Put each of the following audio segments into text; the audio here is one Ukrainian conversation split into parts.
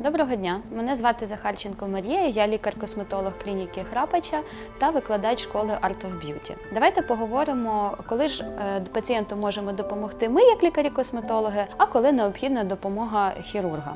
Доброго дня, мене звати Захарченко Марія, я лікар-косметолог клініки Храпача та викладач школи Art of Beauty. Давайте поговоримо, коли ж е, пацієнту можемо допомогти ми, як лікарі-косметологи, а коли необхідна допомога хірурга.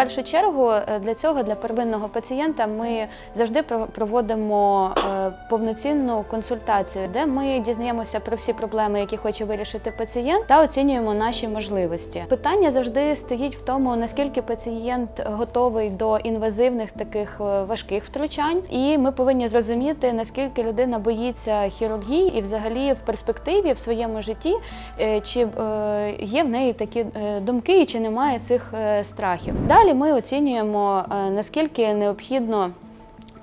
Першу чергу е, для цього для первинного пацієнта ми завжди про- проводимо е, повноцінну консультацію, де ми дізнаємося про всі проблеми, які хоче вирішити пацієнт, та оцінюємо наші можливості. Питання завжди стоїть в тому, наскільки пацієнт готовий до інвазивних таких е, важких втручань, і ми повинні зрозуміти наскільки людина боїться хірургії, і взагалі в перспективі в своєму житті чи є в неї такі думки, і чи немає цих страхів. Далі ми оцінюємо е, наскільки необхідно.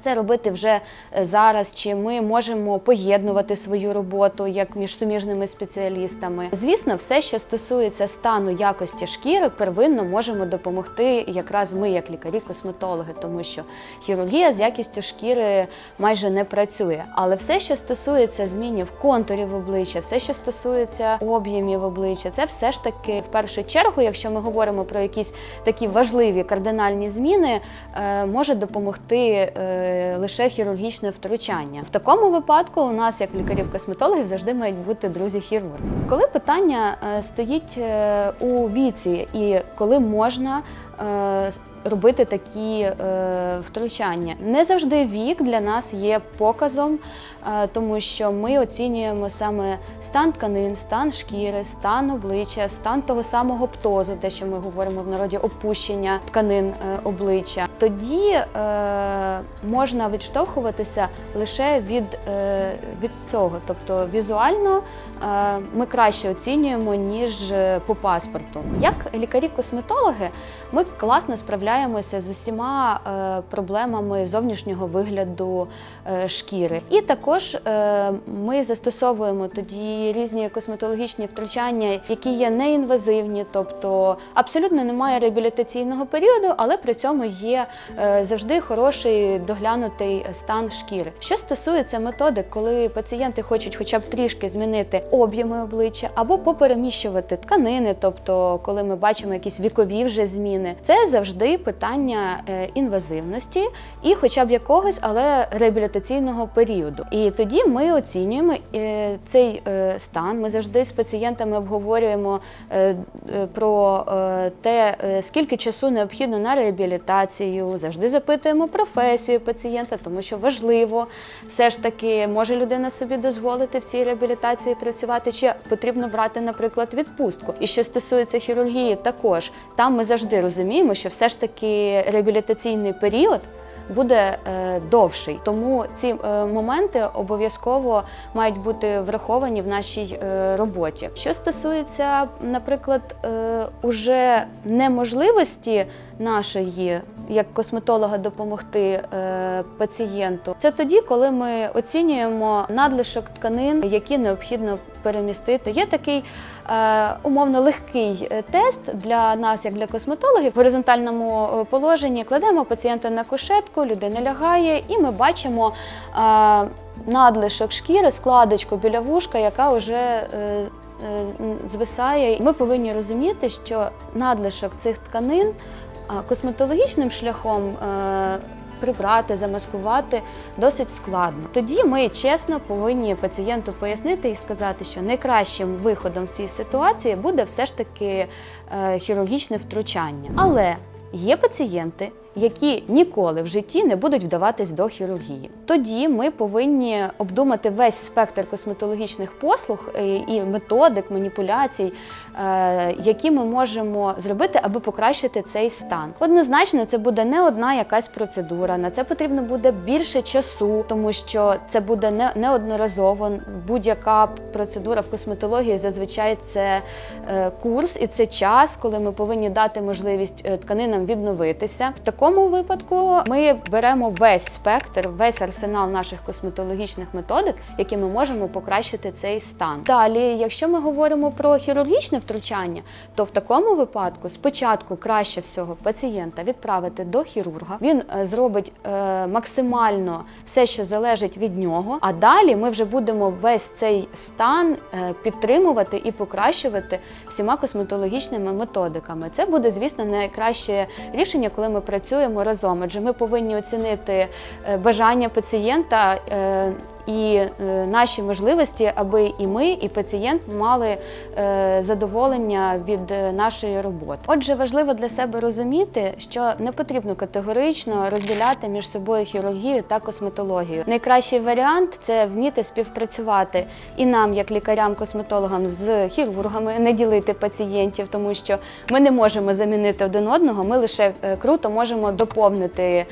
Це робити вже е, зараз, чи ми можемо поєднувати свою роботу як між суміжними спеціалістами. Звісно, все, що стосується стану якості шкіри, первинно можемо допомогти якраз ми, як лікарі-косметологи, тому що хірургія з якістю шкіри майже не працює. Але все, що стосується змінів контурів обличчя, все, що стосується об'ємів обличчя, це все ж таки в першу чергу, якщо ми говоримо про якісь такі важливі кардинальні зміни, е, може допомогти е, лише хірургічне втручання. В такому випадку у нас, як лікарів-косметологів, завжди мають бути друзі-хірурги. Коли питання е, стоїть е, у віці і коли можна е, робити такі е, втручання, не завжди вік для нас є показом, е, тому що ми оцінюємо саме стан тканин, стан шкіри, стан обличчя, стан того самого птозу, те, що ми говоримо в народі, опущення тканин е, обличчя. Тоді е, можна відштовхуватися лише від, е, від цього, тобто візуально е, ми краще оцінюємо ніж е, по паспорту. Як лікарі-косметологи, ми класно справляємося з усіма е, проблемами зовнішнього вигляду е, шкіри. І також е, ми застосовуємо тоді різні косметологічні втручання, які є неінвазивні, тобто абсолютно немає реабілітаційного періоду, але при цьому є завжди хороший доглянутий стан шкіри. Що стосується методик, коли пацієнти хочуть хоча б трішки змінити об'єми обличчя або попереміщувати тканини, тобто коли ми бачимо якісь вікові вже зміни, це завжди питання е, інвазивності і хоча б якогось, але реабілітаційного періоду. І тоді ми оцінюємо е, цей е, стан. Ми завжди з пацієнтами обговорюємо е, е, про е, те, е, скільки часу необхідно на реабілітацію. Завжди запитуємо професію пацієнта, тому що важливо все ж таки, може людина собі дозволити в цій реабілітації працювати, чи потрібно брати, наприклад, відпустку. І що стосується хірургії, також там ми завжди розуміємо, що все ж таки реабілітаційний період. Буде е, довший, тому ці е, моменти обов'язково мають бути враховані в нашій е, роботі. Що стосується, наприклад, е, уже неможливості нашої як косметолога допомогти е, пацієнту, це тоді, коли ми оцінюємо надлишок тканин, які необхідно перемістити. Є такий е, умовно легкий е, тест для нас, як для косметологів, в горизонтальному положенні кладемо пацієнта на кушетку, людина лягає, і ми бачимо. Надлишок шкіри, складочку біля вушка, яка вже е, е, звисає. Ми повинні розуміти, що надлишок цих тканин косметологічним шляхом е, прибрати, замаскувати досить складно. Тоді ми чесно повинні пацієнту пояснити і сказати, що найкращим виходом в цій ситуації буде все ж таки е, хірургічне втручання. Але є пацієнти, які ніколи в житті не будуть вдаватись до хірургії. Тоді ми повинні обдумати весь спектр косметологічних послуг е, і методик, маніпуляцій, е, які ми можемо зробити, аби покращити цей стан. Однозначно, це буде не одна якась процедура. На це потрібно буде більше часу, тому що це буде не неодноразово. Будь-яка процедура в косметології зазвичай це е, курс і це час, коли ми повинні дати можливість тканинам відновитися. В такому такому випадку ми беремо весь спектр, весь арсенал наших косметологічних методик, які ми можемо покращити цей стан. Далі, якщо ми говоримо про хірургічне втручання, то в такому випадку спочатку краще всього пацієнта відправити до хірурга. Він е, зробить е, максимально все, що залежить від нього. А далі ми вже будемо весь цей стан е, підтримувати і покращувати всіма косметологічними методиками. Це буде, звісно, найкраще рішення, коли ми працюємо разом. Адже ми повинні оцінити е, бажання пацієнта. І е, наші можливості, аби і ми, і пацієнт мали е, задоволення від е, нашої роботи. Отже, важливо для себе розуміти, що не потрібно категорично розділяти між собою хірургію та косметологію. Найкращий варіант це вміти співпрацювати і нам, як лікарям-косметологам, з хірургами, не ділити пацієнтів, тому що ми не можемо замінити один одного. Ми лише круто можемо доповнити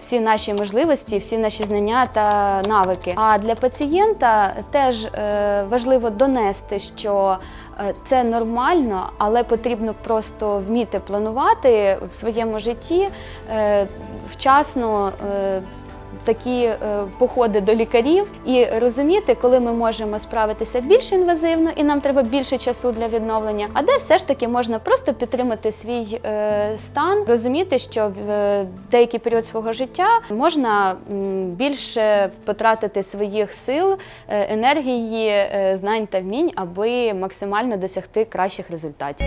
всі наші можливості, всі наші знання та навики. А для пацієнта теж е, важливо донести, що е, це нормально, але потрібно просто вміти планувати в своєму житті е, вчасно. Такі е, походи до лікарів і розуміти, коли ми можемо справитися більш інвазивно, і нам треба більше часу для відновлення, а де все ж таки можна просто підтримати свій е, стан, розуміти, що в е, деякий період свого життя можна більше потратити своїх сил, енергії, знань та вмінь, аби максимально досягти кращих результатів.